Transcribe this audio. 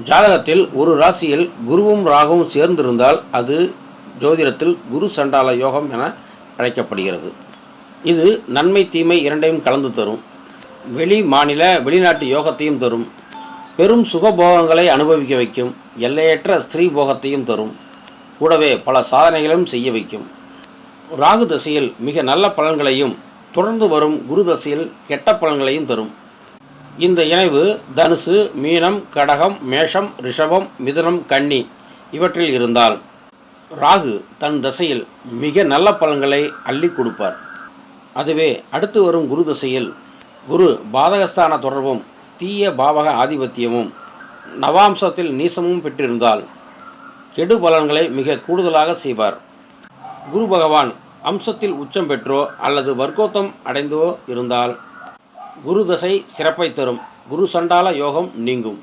ஜாதகத்தில் ஒரு ராசியில் குருவும் ராகுவும் சேர்ந்திருந்தால் அது ஜோதிடத்தில் குரு சண்டால யோகம் என அழைக்கப்படுகிறது. இது நன்மை தீமை இரண்டையும் கலந்து தரும். வெளி மாநில வெளிநாட்டு யோகத்தையும் தரும். பெரும் சுகபோகங்களை அனுபவிக்க வைக்கும். எல்லையற்ற ஸ்திரீ போகத்தையும் தரும். கூடவே பல சாதனைகளையும் செய்ய வைக்கும். ராகு தசையில் மிக நல்ல பலன்களையும் தொடர்ந்து வரும் குரு தசையில் கெட்ட பலன்களையும் தரும். இந்த இணைவு தனுசு மீனம் கடகம் மேஷம் ரிஷபம் மிதுனம் கன்னி இவற்றில் இருந்தால் ராகு தன் தசையில் மிக நல்ல பலன்களை அள்ளி கொடுப்பார். அதுவே அடுத்து வரும் குரு தசையில் குரு பாதகஸ்தான தொடர்பும் தீய பாவக ஆதிபத்தியமும் நவாம்சத்தில் நீசமும் பெற்றிருந்தால் கெடு பலன்களை மிக கூடுதலாக செய்வார். குரு பகவான் அம்சத்தில் உச்சம் பெற்றோ அல்லது வர்க்கோத்தம் அடைந்தோ இருந்தால் குரு தசை சிறப்பை தரும். குரு சண்டால யோகம் நீங்கும்.